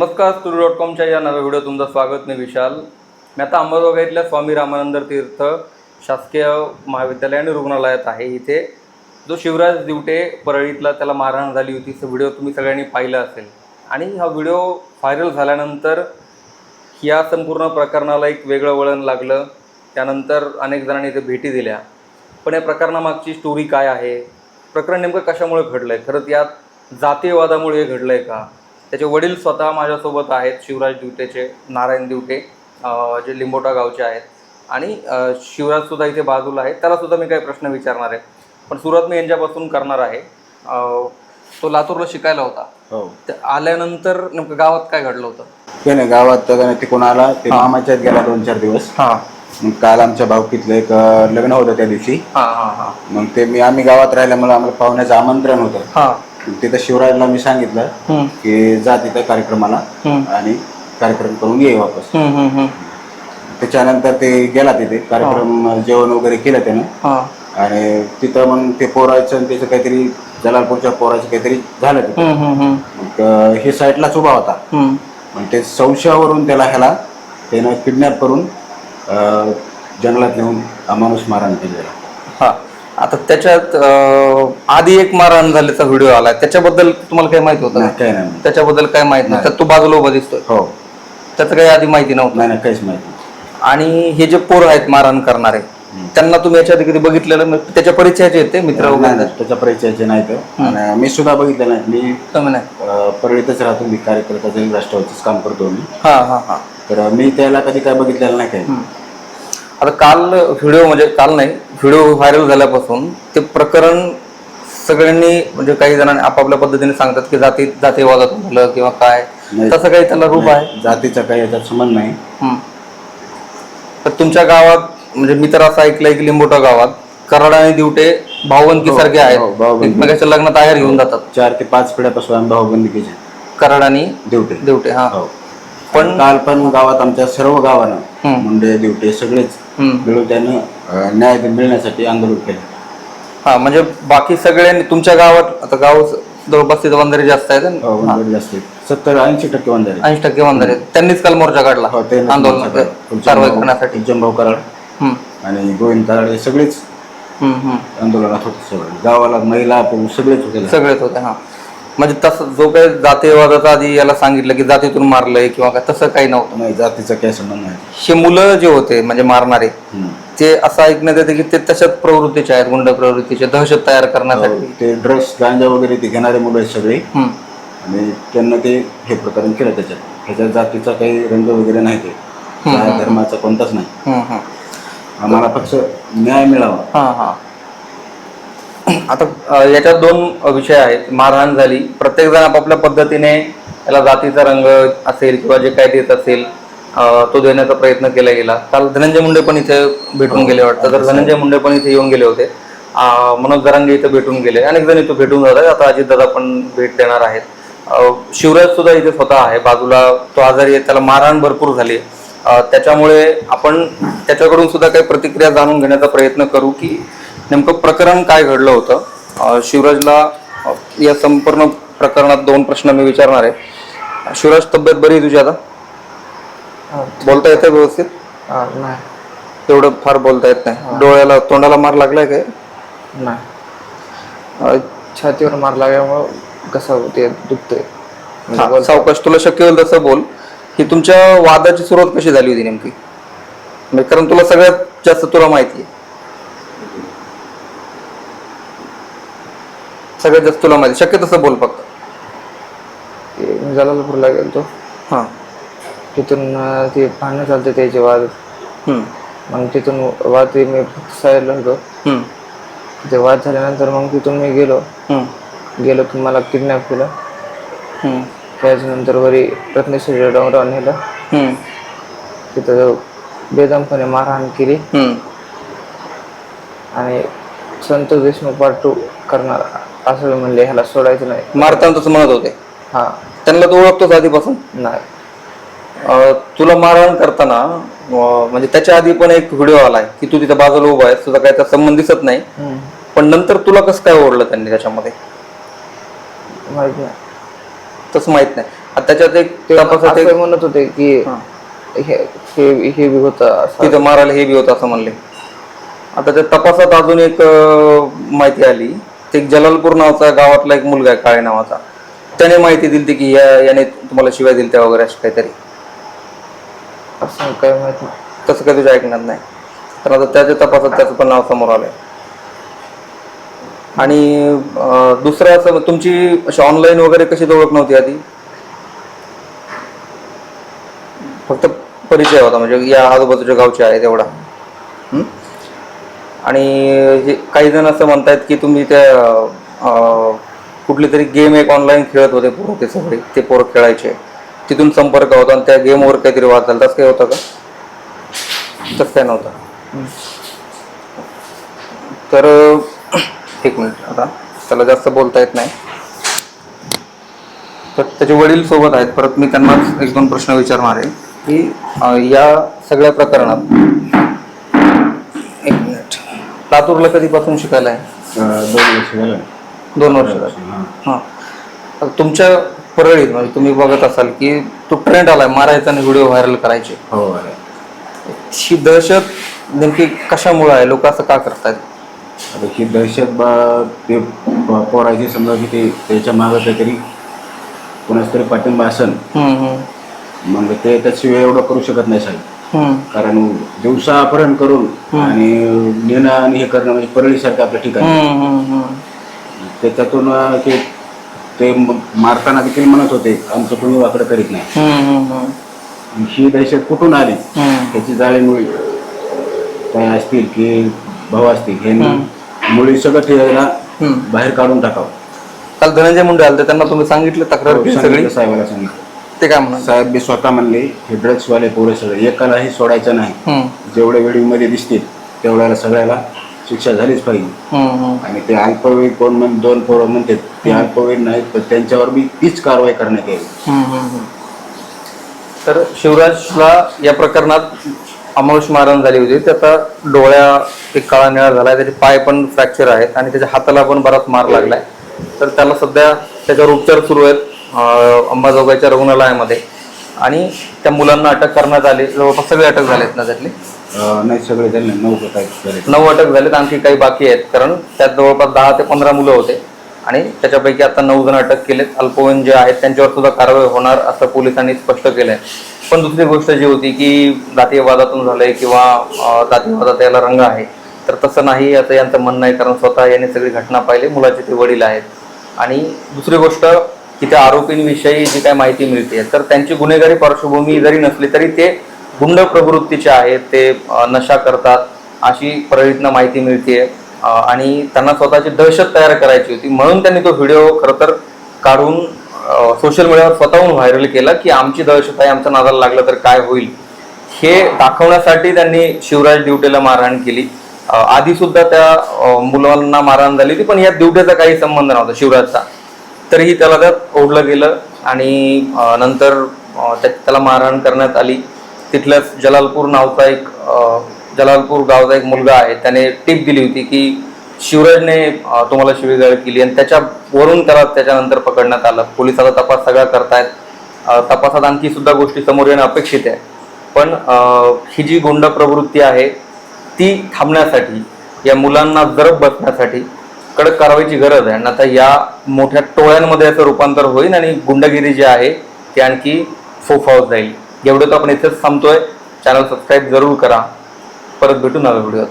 नमस्कार studio dot कॉमच्या या नव्या व्हिडिओ तुमचं स्वागत मी विशाल. मी आता अंबाजोगाईतल्या स्वामी रामानंद तीर्थ शासकीय महाविद्यालय आणि रुग्णालयात आहे इथे. जो शिवराज दिवटे परळीतला त्याला मारहाण झाली होती तो व्हिडिओ तुम्ही सगळ्यांनी पाहिला असेल. आणि हा व्हिडिओ व्हायरल झाल्यानंतर या संपूर्ण प्रकरणाला एक वेगळं वळण लागलं. त्यानंतर अनेक जणांनी इथे भेटी दिल्या. पण या प्रकरणामागची स्टोरी काय आहे? प्रकरण नेमकं कशामुळे घडलं आहे खरंच यात जातीयवादामुळे हे घडलं आहे का? त्याचे वडील स्वतः माझ्यासोबत आहेत शिवराज दिवटेचे नारायण दिवटे जे लिंबोटा गावचे आहेत. आणि शिवराजसुद्धा इथे बाजूला आहे त्यालासुद्धा मी काही प्रश्न विचारणार आहे. पण सुरुवात मी यांच्यापासून करणार आहे. तो लातूरला शिकायला होता. हो. तर आल्यानंतर नेमकं गावात काय घडलं होतं? ते नाही गावात तिकडून आला ते मामाच्यात गेला दोन चार दिवस. हां. मग काल आमच्या भावकीतलं एक लग्न होतं त्या दिवशी. हां हां हां. मग ते मी आम्ही गावात राहिल्यामुळे आम्हाला पाहुण्याचं आमंत्रण होतं. हां. तिथं शिवराजला मी सांगितलं की जा तिथं कार्यक्रमाला आणि कार्यक्रम करून ये वापस. त्याच्यानंतर ते गेला तिथे कार्यक्रम जेवण वगैरे केलं त्यानं. आणि तिथं मग ते पोरायचं आणि त्याचं काहीतरी जलालपूरच्या पोराचं काहीतरी झालं तिथं. मग हे साईडलाच उभा होता. मग ते संशयावरून त्याला ह्याला त्यानं किडनॅप करून जंगलात नेऊन अमानुष मारहाण केलेला. हा. आता त्याच्यात अं, आधी एक मारहाण झाल्याचा व्हिडिओ आलाय. त्याच्याबद्दल तुम्हाला काही माहिती होतं नाही? काही नाही त्याच्याबद्दल काय माहीत नाही. तर तो बाजूला उभा दिसतोय. हो. त्याचं काही आधी माहिती नव्हतं. नाही नाही काहीच माहिती नाही. आणि हे जे पोरं आहेत मारहाण करणारे त्यांना तुम्ही याच्या आधी कधी बघितलेलं त्याच्या परिचयाचे आहेत ते मित्र नाही वगैरे? नाही, त्याच्या परिचयाचे नाही तर आणि मी सुद्धा बघितलं नाही. मी नाही. अं, परळीतच राहतो. मी कार्यकर्ता जरी राष्ट्रवादीच काम करतो मी. हा हा हा. तर मी त्याला कधी काय बघितलेलं नाही काही. आता काल व्हिडिओ म्हणजे काल नाही व्हिडिओ व्हायरल झाल्यापासून ते प्रकरण सगळ्यांनी म्हणजे काही जणांनी आपापल्या पद्धतीने सांगतात की जाती जातीवादातून झालं किंवा काय. तसं काही त्याला रूप आहे? जातीचा काही याच्यात संबंध नाही. तर तुमच्या गावात म्हणजे मी तर असं ऐकलंय की लिंबोटा गावात कराड आणि दिवटे भाऊबंदकी सारखे हो, आहेत भाऊबंदी. एकमेकाच्या लग्नात आहेर घेऊन जातात. चार ते पाच पिढ्यापासून आम्ही भाऊबंदीचे कराड आणि देवटे. दिवटे हा. हो. पण काल पण गावात आमच्या सर्व गावानं. मुंडे दिवटे सगळेच. मिळून त्यानं न्याय मिळण्यासाठी आंदोलन केलं हा म्हणजे बाकी सगळ्यांनी तुमच्या गावात आता गाव जवळपास तिथं वंधारे जास्त आहेत हो, जास्त आहेत. सत्तर ऐंशी टक्के वंजारी ऐंशी टक्के वंधारे आहेत. त्यांनीच काल मोर्चा काढला हो, आंदोलन कारवाई करण्यासाठी जंभाऊ कराड. आणि गोविंद कराड हे सगळेच. आंदोलनात होते सगळे गावाला महिला पुरुष सगळेच होते सगळेच होते हा म्हणजे तसं जो काही जातीयवादाचा आधी याला सांगितलं की जातीतून मारलंय किंवा काय तसं काही नव्हतं. नाही जातीचा काही संबंध नाही. हे मुलं जे होते म्हणजे मारणारे. ते असं ऐकण्यात येते की ते तशाच प्रवृत्तीचे आहेत गुंड प्रवृत्तीचे दहशत तयार करण्यासाठी. हो, ते ड्रग्स गांजा वगैरे ते घेणारे मुलं आहेत सगळे. आणि त्यांना ते हे प्रकरण केलं त्याच्यात. ह्याच्यात जातीचा काही रंग वगैरे नाही ते. धर्माचा कोणताच नाही. आम्हाला फक्त न्याय मिळावा. हा हा. आता याच्यात दोन विषय आहेत. मारहाण झाली. प्रत्येक जण आपापल्या पद्धतीने याला जातीचा रंग असेल किंवा जे काय देत असेल तो देण्याचा प्रयत्न केला गेला. काल धनंजय मुंडे पण इथे भेटून गेले वाटतं. तर धनंजय मुंडे पण इथे येऊन गेले होते. मनोज दरांगे इथे भेटून गेले. अनेक जण इथे भेटून जातात. आता अजितदादा पण भेट देणार आहेत. शिवराज सुद्धा इथे स्वतः आहे. बाजूला तो आजारी आहे. त्याला मारहाण भरपूर झाली त्याच्यामुळे आपण त्याच्याकडून सुद्धा काही प्रतिक्रिया जाणून घेण्याचा प्रयत्न करू की नेमकं प्रकरण काय घडलं होतं? शिवराजला या संपूर्ण प्रकरणात दोन प्रश्न मी विचारणार आहे. शिवराज तब्येत बरी आहे तुझी आता? बोलता येते व्यवस्थित? नाही. एवढं फार बोलता येत नाही. डोळ्याला तोंडाला मार लागलाय काय? नाही. छातीवर मार लागल्यामुळं कसं ते दुखतंय. म्हणजे हा, सावकाश तुला शक्य होईल तसं बोल. ही तुमच्या वादाची सुरुवात कशी झाली होती नेमकी? म्हणजे कारण तुला सगळ्यात जास्त तुला माहिती आहे. सगळ्यात जास्त तुला माहिती. शक्य तसं बोल फक्त. ते मी जलालपूरला गेलो हां. तिथून ते भांडणं चालते त्याचे वाद. मग तिथून वाद ते मी साईडला होतो. ते वाद झाल्यानंतर मग तिथून मी गेलो. गेलो की मला किडनॅप केलं त्याच्यानंतर वरी रत्नेश्वरी डोंगरावर नेलं. तिथं बेदमपणे मारहाण केली. आणि संतोष देशमुख पार्ट टू करणार. असं म्हणले ह्याला सोडायचं नाही. मारताना तसं म्हणत होते. हां. त्यांना तू ओळखतोस आधीपासून? नाही. अं, तुला मारहाण करताना अं, म्हणजे त्याच्या आधी पण एक व्हिडिओ आलाय की तू तिथं बाजूला उभा आहे तुझा काही त्याचा संबंध दिसत नाही. हम्म. पण नंतर तुला कसं काय ओढलं त्यांनी त्याच्यामध्ये? माहीत नाही. तसं माहीत नाही. आता त्याच्यात एक ते तपासात एक असं म्हणत होते की हा. हे हे हे बी होतं तिथं मारायला हे बी होतं असं म्हणले. आता त्या तपासात अजून एक अं, माहिती आली ते एक जलालपूर नावाचा गावातला एक मुलगा आहे काळे नावाचा. त्याने माहिती दिली की या याने तुम्हाला शिवाय दिली त्या वगैरे अशी काहीतरी. असं काय माहीत. तसं काही तुझ्या ऐकण्यात नाही. तर आता त्याच्या तपासात त्याचं पण नाव समोर आलंय. आणि दुसरं असं तुमची अशी ऑनलाईन वगैरे कशी ओळख नव्हती आधी? फक्त परिचय होता म्हणजे या आजूबाजूच्या गावचे आहे तेवढा हं? आणि हे काही जण असं म्हणतात की तुम्ही त्या कुठली तरी गेम एक ऑनलाईन खेळत होते पोरं ते सगळे ते पोरं खेळायचे. तिथून संपर्क होता आणि त्या गेमवर काहीतरी वाद झाला. तसं काही होतं का? तसं काय नव्हतं. तर एक मिनिट आता. त्याला जास्त बोलता येत नाही. तर त्याचे वडील सोबत आहेत. परत मी त्यांनाच एक दोन प्रश्न विचारणार आहे. की या सगळ्या प्रकरणात लातूरला कधीपासून शिकायला आहे? अं, दोन वर्ष झालं. दोन वर्ष झाली. हां. आता तुमच्या परळीत म्हणजे तुम्ही बघत असाल की तो ट्रेंड आलाय मारायचा आणि व्हिडिओ व्हायरल करायचे. हो अरे ही दहशत नेमकी कशामुळे आहे? लोक असं का करतात आता ही दहशत बा ते प- पोरायची समजा की ते त्याच्या मागं काहीतरी कोणाच तरी पाठिंबा हम्म, हम्म, मग ते त्याशिवाय एवढं करू शकत नाही साहेब कारण दिवसा अपहरण करून आणि नेणं आणि हे करणं म्हणजे परळीसारखं आपल्या ठिकाणी. त्याच्यातून ते ते मारताना देखील म्हणत होते आमचं कोणी वाकडं करीत नाही. ही दहशत कुठून आली. त्याची जाळीमुळे काय असतील की भाऊ असतील हे. मुळी सगळं ठेवायला हम्म. बाहेर काढून टाकावं. काल धनंजय मुंडे आले त्यांना तुम्ही सांगितलं तक्रार केली सगळी? साहेबाला सांगितलं. ते काय म्हणाल? साहेब मी स्वतः म्हणले हे ड्रग्सवाले पोरे सगळे एकालाही सोडायचं नाही. जेवढे व्हिडिओमध्ये दिसतील तेवढ्याला सगळ्याला शिक्षा झालीच पाहिजे. आणि ते अल्पवयीन कोण म्हण दोन पोरं म्हणतात ते अल्पवयीन नाहीत पण त्यांच्यावर बी तीच कारवाई करण्यात हम्म. तर शिवराजला या प्रकरणात अमानुष मारण झाली होती. त्याचा डोळ्या एक काळा निळा झालाय त्याचे पाय पण फ्रॅक्चर आहेत आणि त्याच्या हाताला पण बराच मार लागलाय. तर त्याला सध्या त्याच्यावर उपचार सुरू आहेत. अंबाजोगाईच्या रुग्णालयामध्ये आणि त्या मुलांना अटक करण्यात आली. जवळपास सगळे अटक झाले आहेत ना त्यातले नाही सगळे झाले नऊ प्रकार झाले नऊ अटक झालेत. आणखी काही बाकी आहेत. कारण त्यात जवळपास दहा ते पंधरा मुलं होते. आणि त्याच्यापैकी आता नऊ जण अटक केलेत. अल्पवयीन जे आहेत त्यांच्यावर सुद्धा कारवाई होणार असं पोलिसांनी स्पष्ट केलंय. पण दुसरी गोष्ट जी होती की जातीयवादातून झालंय किंवा जातीयवादात याला रंग आहे. तर तसं नाही असं यांचं म्हणणं आहे. कारण स्वतः यांनी सगळी घटना पाहिली. मुलाचे ते वडील आहेत. आणि दुसरी गोष्ट की त्या आरोपींविषयी जी काय माहिती मिळते तर त्यांची गुन्हेगारी पार्श्वभूमी जरी नसली तरी ते गुंड प्रवृत्तीचे आहेत ते नशा करतात अशी परळीतनं माहिती मिळते आणि त्यांना स्वतःची दहशत तयार करायची होती म्हणून त्यांनी तो व्हिडिओ खरं तर काढून सोशल मीडियावर स्वतःहून व्हायरल केला की आमची दहशत आहे आमचा नादाला लागलं तर काय होईल? हे दाखवण्यासाठी त्यांनी शिवराज ड्युटीला मारहाण केली. आधी सुद्धा त्या मुलांना मारहाण झाली होती पण या ड्युटीचा काही संबंध नव्हता शिवराजचा. तरीही त्याला त्यात ओढलं गेलं आणि नंतर त्याला मारहाण करण्यात आली. तिथल्याच जलालपूर नावचा एक जलालपूर गावचा एक मुलगा आहे त्याने टीप दिली होती की शिवराजने तुम्हाला शिवीगाळ केली आणि त्याच्यावरून त्याला त्याच्यानंतर पकडण्यात आलं. पोलिसाला तपास सगळा करतायत. तपासात आणखी सुद्धा गोष्टी समोर येणं अपेक्षित आहे. पण ही जी गुंड प्रवृत्ती आहे ती थांबण्यासाठी या मुलांना जरब बसण्यासाठी कडक कारवाईची गरज आहे. आणि आता या मोठ्या टोळ्यांमध्ये याचं रूपांतर होईल आणि गुंडगिरी जी आहे ती आणखी फोफावत जाईल. एवढं तर आपण इथेच थांबतोय. चॅनल सबस्क्राईब जरूर करा. परत भेटू नव्या व्हिडिओत.